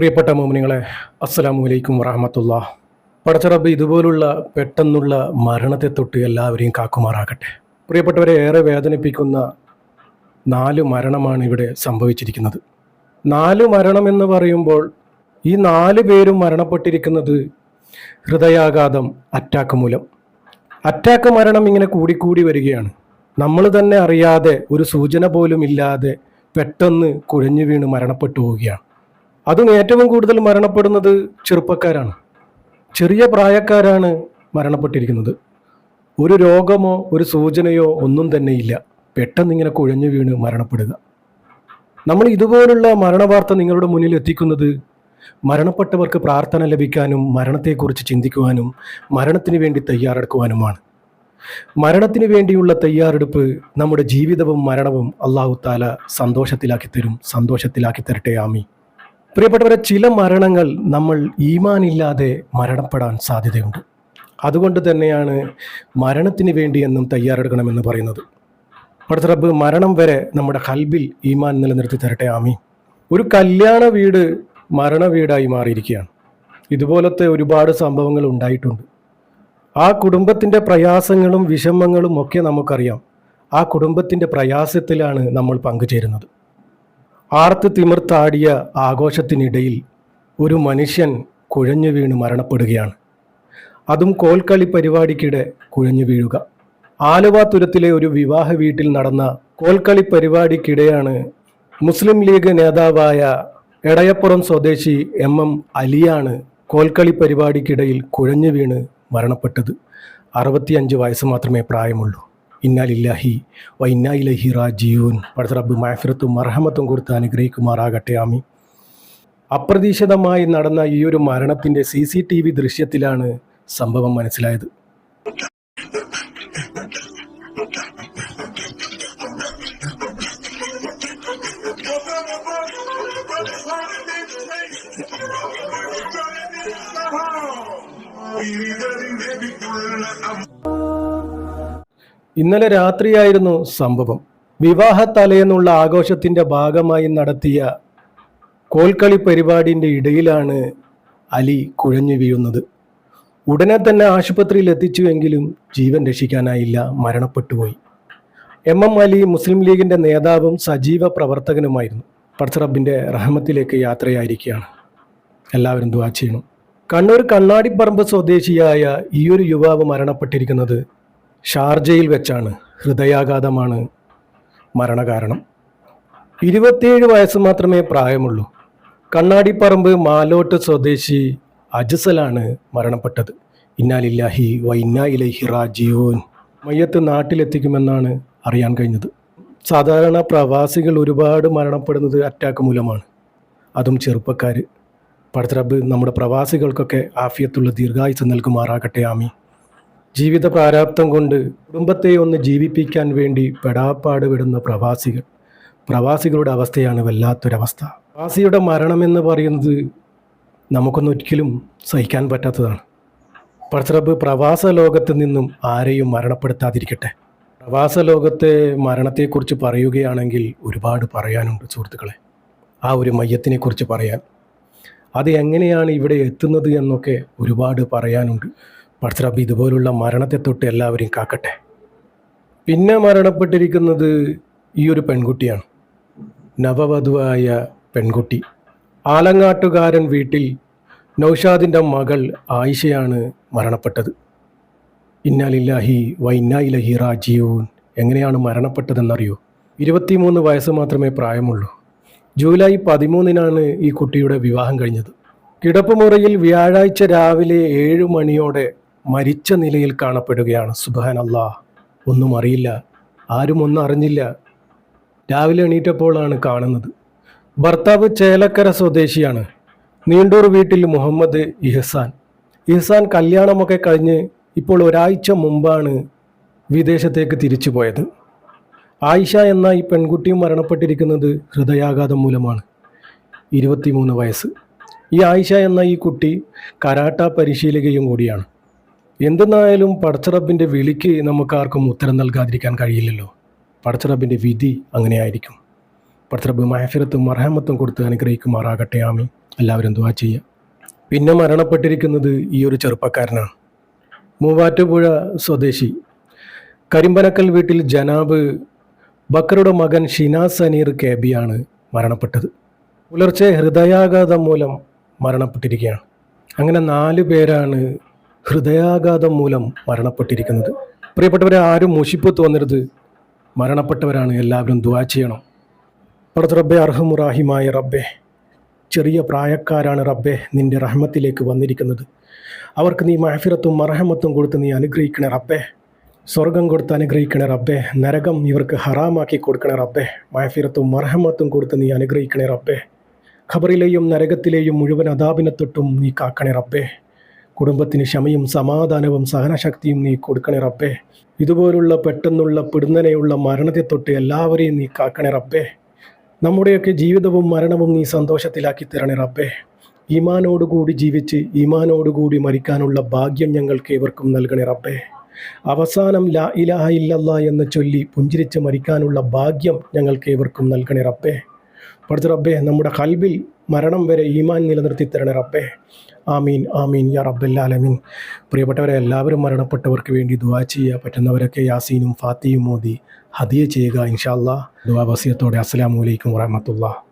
പ്രിയപ്പെട്ട മോമിനികളെ അസ്സലാമു അലൈക്കും വറഹമത്തുള്ള പടച്ചറബ് ഇതുപോലുള്ള പെട്ടെന്നുള്ള മരണത്തെ തൊട്ട് എല്ലാവരെയും കാക്കുമാറാകട്ടെ. പ്രിയപ്പെട്ടവരെ ഏറെ വേദനിപ്പിക്കുന്ന നാല് മരണമാണ് ഇവിടെ സംഭവിച്ചിരിക്കുന്നത്. നാല് മരണം എന്ന് പറയുമ്പോൾ ഈ നാല് പേരും മരണപ്പെട്ടിരിക്കുന്നത് ഹൃദയാഘാതം അറ്റാക്ക് മൂലം. അറ്റാക്ക് മരണം ഇങ്ങനെ കൂടിക്കൂടി വരികയാണ്. നമ്മൾ തന്നെ അറിയാതെ ഒരു സൂചന പോലും ഇല്ലാതെ പെട്ടെന്ന് കുഴഞ്ഞു വീണ് മരണപ്പെട്ടു പോവുകയാണ്. അതും ഏറ്റവും കൂടുതൽ മരണപ്പെടുന്നത് ചെറുപ്പക്കാരാണ്. ചെറിയ പ്രായക്കാരാണ് മരണപ്പെട്ടിരിക്കുന്നത്. ഒരു രോഗമോ ഒരു സൂചനയോ ഒന്നും തന്നെ ഇല്ല. പെട്ടെന്ന് ഇങ്ങനെ കുഴഞ്ഞു വീണ് മരണപ്പെടുക. നമ്മൾ ഇതുപോലുള്ള മരണവാർത്ത നിങ്ങളുടെ മുന്നിൽ എത്തിക്കുന്നത് മരണപ്പെട്ടവർക്ക് പ്രാർത്ഥന ലഭിക്കാനും മരണത്തെക്കുറിച്ച് ചിന്തിക്കുവാനും മരണത്തിന് വേണ്ടി തയ്യാറെടുക്കുവാനുമാണ്. മരണത്തിന് വേണ്ടിയുള്ള തയ്യാറെടുപ്പ് നമ്മുടെ ജീവിതവും മരണവും അള്ളാഹു താല സന്തോഷത്തിലാക്കി തരും. സന്തോഷത്തിലാക്കി തരട്ടെ. ആമി പ്രിയപ്പെട്ടവരെ ചില മരണങ്ങൾ നമ്മൾ ഈമാനില്ലാതെ മരണപ്പെടാൻ സാധ്യതയുണ്ട്. അതുകൊണ്ട് തന്നെയാണ് മരണത്തിന് വേണ്ടി എന്നും തയ്യാറെടുക്കണമെന്ന് പറയുന്നത്. പടുത്ത റബ്ബ് മരണം വരെ നമ്മുടെ ഹൽബിൽ ഈമാൻ നിലനിർത്തി തരട്ടെ ആമി ഒരു കല്യാണ വീട് മരണ വീടായി മാറിയിരിക്കുകയാണ്. ഇതുപോലത്തെ ഒരുപാട് സംഭവങ്ങൾ ഉണ്ടായിട്ടുണ്ട്. ആ കുടുംബത്തിന്റെ പ്രയാസങ്ങളും വിഷമങ്ങളും ഒക്കെ നമുക്കറിയാം. ആ കുടുംബത്തിന്റെ പ്രയാസത്തിലാണ് നമ്മൾ പങ്കുചേരുന്നത്. ആർത്ത് തിമിർത്താടിയ ആഘോഷത്തിനിടയിൽ ഒരു മനുഷ്യൻ കുഴഞ്ഞു വീണ് മരണപ്പെടുകയാണ്. അതും കോൽക്കളി പരിപാടിക്കിടെ കുഴഞ്ഞു വീഴുക. ആലുവ തുരത്തിലെ ഒരു വിവാഹ വീട്ടിൽ നടന്ന കോൽക്കളി പരിപാടിക്കിടെയാണ് മുസ്ലിം ലീഗ് നേതാവായ എടയപ്പുറം സ്വദേശി എം എം അലിയാണ് കോൽക്കളി പരിപാടിക്കിടയിൽ കുഴഞ്ഞു വീണ് മരണപ്പെട്ടത്. അറുപത്തിയഞ്ച് വയസ്സ് മാത്രമേ പ്രായമുള്ളൂ. ഇന്നാലില്ലാഹി വ ഇന്നായിലഹി റാജീവൻ പടുത്ത റബ്ബ് മാഫിറത്തും മർഹമത്തും കൊടുത്ത് അനുഗ്രഹിക്കുമാറാകട്ടെ ആമി അപ്രതീക്ഷിതമായി നടന്ന ഈ ഒരു മരണത്തിന്റെ സി സി ടി വി ദൃശ്യത്തിലാണ് സംഭവം മനസ്സിലായത്. ഇന്നലെ രാത്രിയായിരുന്നു സംഭവം. വിവാഹ തലേന്നുള്ള ആഘോഷത്തിന്റെ ഭാഗമായി നടത്തിയ കോൽക്കളി പരിപാടിന്റെ ഇടയിലാണ് അലി കുഴഞ്ഞു വീഴുന്നത്. ഉടനെ തന്നെ ആശുപത്രിയിൽ എത്തിച്ചുവെങ്കിലും ജീവൻ രക്ഷിക്കാനായില്ല മരണപ്പെട്ടുപോയി എം എം അലി മുസ്ലിം ലീഗിന്റെ നേതാവും സജീവ പ്രവർത്തകനുമായിരുന്നു. പർസറബിന്റെ റഹമത്തിലേക്ക് യാത്രയായിരിക്കുകയാണ്. എല്ലാവരും ദുവാ ചെയ്യണം. കണ്ണൂർ കണ്ണാടിപ്പറമ്പ് സ്വദേശിയായ ഈയൊരു യുവാവ് മരണപ്പെട്ടിരിക്കുന്നത് ഷാർജയിൽ വെച്ചാണ് ഹൃദയാഘാതമാണ് മരണകാരണം. ഇരുപത്തിയേഴ് വയസ്സ് മാത്രമേ പ്രായമുള്ളൂ. കണ്ണാടിപ്പറമ്പ് മാലോട്ട് സ്വദേശി അജസലാണ് മരണപ്പെട്ടത്. ഇന്നാലില്ലാഹി വ ഇന്നാ ഇലൈഹി റാജിയോൻ മയ്യത്ത് നാട്ടിലെത്തിക്കുമെന്നാണ് അറിയാൻ കഴിഞ്ഞത്. സാധാരണ പ്രവാസികൾ ഒരുപാട് മരണപ്പെടുന്നത് അറ്റാക്ക് മൂലമാണ്. അതും ചെറുപ്പക്കാർ പടത്തറബ് നമ്മുടെ പ്രവാസികൾക്കൊക്കെ ആഫിയത്തുള്ള ദീർഘായുസ് നൽകുമാറാകട്ടെ ആമി ജീവിത പ്രാരാബ്ദം കൊണ്ട് കുടുംബത്തെ ഒന്ന് ജീവിപ്പിക്കാൻ വേണ്ടി പെടാപ്പാട് വിടുന്ന പ്രവാസികൾ. പ്രവാസികളുടെ അവസ്ഥയാണ് വല്ലാത്തൊരവസ്ഥ. പ്രവാസിയുടെ മരണമെന്ന് പറയുന്നത് നമുക്കൊന്നൊരിക്കലും സഹിക്കാൻ പറ്റാത്തതാണ്. പടത്തറബ് പ്രവാസ ലോകത്ത് നിന്നും ആരെയും മരണപ്പെടുത്താതിരിക്കട്ടെ. പ്രവാസ ലോകത്തെ മരണത്തെക്കുറിച്ച് പറയുകയാണെങ്കിൽ ഒരുപാട് പറയാനുണ്ട് സുഹൃത്തുക്കളെ. ആ ഒരു മയത്തിനെക്കുറിച്ച് പറയാൻ. അത് എങ്ങനെയാണ് ഇവിടെ എത്തുന്നത് എന്നൊക്കെ ഒരുപാട് പറയാനുണ്ട്. പടച്ചറബ് ഇതുപോലുള്ള മരണത്തെ തൊട്ട് എല്ലാവരെയും കാക്കട്ടെ. പിന്നെ മരണപ്പെട്ടിരിക്കുന്നത് ഈ ഒരു പെൺകുട്ടിയാണ്. നവവധുവായ പെൺകുട്ടി. ആലങ്ങാട്ടുകാരൻ വീട്ടിൽ നൗഷാദിന്റെ മകൾ ആയിഷയാണ് മരണപ്പെട്ടത്. ഇന്നാലില്ലാഹി ഇലഹി റാജീവൂൻ എങ്ങനെയാണ് മരണപ്പെട്ടതെന്നറിയോ? ഇരുപത്തിമൂന്ന് വയസ്സ് മാത്രമേ പ്രായമുള്ളൂ. ജൂലൈ പതിമൂന്നിനാണ് ഈ കുട്ടിയുടെ വിവാഹം കഴിഞ്ഞത്. കിടപ്പുമുറിയിൽ വ്യാഴാഴ്ച രാവിലെ ഏഴ് മണിയോടെ മരിച്ച നിലയിൽ കാണപ്പെടുകയാണ്. സുബാൻ അള്ളാഹ് ഒന്നും അറിയില്ല. ആരും ഒന്നും അറിഞ്ഞില്ല. രാവിലെ എണീറ്റപ്പോഴാണ് കാണുന്നത്. ഭർത്താവ് ചേലക്കര സ്വദേശിയാണ്. നീണ്ടൂർ വീട്ടിൽ മുഹമ്മദ് ഇഹ്സാൻ. ഇഹ്സാൻ കല്യാണമൊക്കെ കഴിഞ്ഞ് ഇപ്പോൾ ഒരാഴ്ച മുമ്പാണ് വിദേശത്തേക്ക് തിരിച്ചു പോയത്. ആയിഷ എന്ന ഈ പെൺകുട്ടിയും മരണപ്പെട്ടിരിക്കുന്നത് ഹൃദയാഘാതം മൂലമാണ്. ഇരുപത്തിമൂന്ന് വയസ്സ്. ഈ ആയിഷ എന്ന ഈ കുട്ടി കരാട്ട പരിശീലകയും കൂടിയാണ്. എന്തെന്നായാലും പടച്ചറബിന്റെ വിളിക്ക് നമുക്കാർക്കും ഉത്തരം നൽകാതിരിക്കാൻ കഴിയില്ലല്ലോ. പടച്ചറബിന്റെ വിധി അങ്ങനെയായിരിക്കും. പടച്ചറബ് മഹഫിറത്തും മർഹമത്തും കൊടുത്ത് അനുഗ്രഹിക്കുമാറാകട്ടെ ആമി എല്ലാവരും ദുവാ ചെയ്യുക പിന്നെ മരണപ്പെട്ടിരിക്കുന്നത് ഈ ഒരു ചെറുപ്പക്കാരനാണ്. മൂവാറ്റുപുഴ സ്വദേശി. കരിമ്പനക്കൽ വീട്ടിൽ ജനാബ് ബക്കറുടെ മകൻ ഷിനാസ് സനീർ കേബിയാണ് മരണപ്പെട്ടത്. പുലർച്ചെ ഹൃദയാഘാതം മൂലം മരണപ്പെട്ടിരിക്കുകയാണ്. അങ്ങനെ നാല് പേരാണ് ഹൃദയാഘാതം മൂലം മരണപ്പെട്ടിരിക്കുന്നത്. പ്രിയപ്പെട്ടവരെ ആരും മുഷിപ്പ് തോന്നരുത് മരണപ്പെട്ടവരാണ് എല്ലാവരും ദുവാ ചെയ്യണം. പടത്ത് റബ്ബെ അർഹമുറാഹിമായ റബ്ബെ ചെറിയ പ്രായക്കാരാണ് റബ്ബെ നിന്റെ റഹ്മത്തിലേക്ക് വന്നിരിക്കുന്നത്. അവർക്ക് നീ മഹഫിറത്തും മറഹമത്തും കൊടുത്ത് നീ അനുഗ്രഹിക്കണേ റബ്ബെ. സ്വർഗം കൊടുത്ത് അനുഗ്രഹിക്കണേ റബ്ബെ. നരകം ഇവർക്ക് ഹറാമാക്കി കൊടുക്കണേ റബ്ബെ. മഹഫിറത്തും മറഹമത്തും കൊടുത്ത് നീ അനുഗ്രഹിക്കണേ റബ്ബെ. ഖബറിലെയും നരകത്തിലെയും മുഴുവൻ അതാപിനെ തൊട്ടും നീ കാക്കണേ റബ്ബേ. കുടുംബത്തിന് ക്ഷമയും സമാധാനവും സഹനശക്തിയും നീ കൊടുക്കണേ റബ്ബേ. ഇതുപോലുള്ള പെട്ടെന്നുള്ള പിടുന്നനെയുള്ള മരണത്തെ തൊട്ട് എല്ലാവരെയും നീ കാക്കണേ റബ്ബേ. നമ്മുടെയൊക്കെ ജീവിതവും മരണവും നീ സന്തോഷത്തിലാക്കി തരണേ റബ്ബേ. ഈമാനോടുകൂടി ജീവിച്ച് ഈമാനോടുകൂടി മരിക്കാനുള്ള ഭാഗ്യം ഞങ്ങൾക്ക് ഏവർക്കും നൽകണേ റബ്ബേ. അവസാനം ലാ ഇലാഹ ഇല്ലല്ലാ എന്ന് ചൊല്ലി പുഞ്ചിരിച്ച് മരിക്കാനുള്ള ഭാഗ്യം ഞങ്ങൾക്ക് ഏവർക്കും നൽകണേ റബ്ബേ. പഠിച്ച റബ്ബേ നമ്മുടെ കൽബിൽ മരണം വരെ ഈമാൻ നിലനിർത്തി തരണേ റബ്ബേ. ആമീൻ ആമീൻ യാ റബ്ബല്ലാലമീൻ പ്രിയപ്പെട്ടവരെ എല്ലാവരും മരണപ്പെട്ടവർക്ക് വേണ്ടി ദുവാ ചെയ്യുക പറ്റുന്നവരൊക്കെ യാസീനും ഫാത്തിയും മോദി ഹദിയ ചെയ്യുക ഇൻഷാല്ലാ ദുവാ വസിയത്തോടെ. അസ്സാം വലൈക്കും വറഹമത്തുള്ള